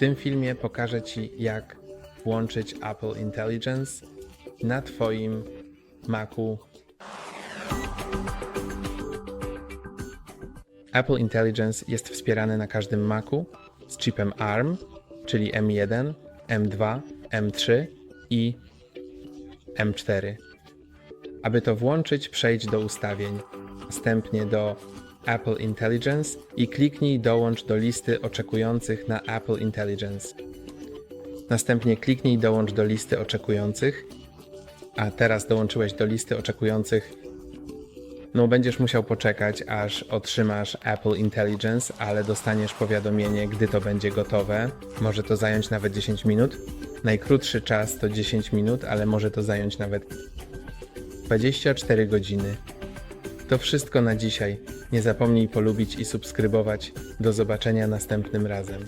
tym filmie pokażę Ci, jak włączyć Apple Intelligence na Twoim Macu. Apple Intelligence jest wspierany na każdym Macu z chipem ARM, czyli M1, M2, M3 i M4. Aby to włączyć, przejdź do ustawień, następnie do Apple Intelligence i kliknij dołącz do listy oczekujących na Apple Intelligence. Następnie kliknij dołącz do listy oczekujących, a teraz dołączyłeś do listy oczekujących. No, będziesz musiał poczekać, aż otrzymasz Apple Intelligence, ale dostaniesz powiadomienie, gdy to będzie gotowe. Może to zająć nawet 10 minut. Najkrótszy czas to 10 minut, ale może to zająć nawet 24 godziny. To wszystko na dzisiaj. Nie zapomnij polubić i subskrybować. Do zobaczenia następnym razem.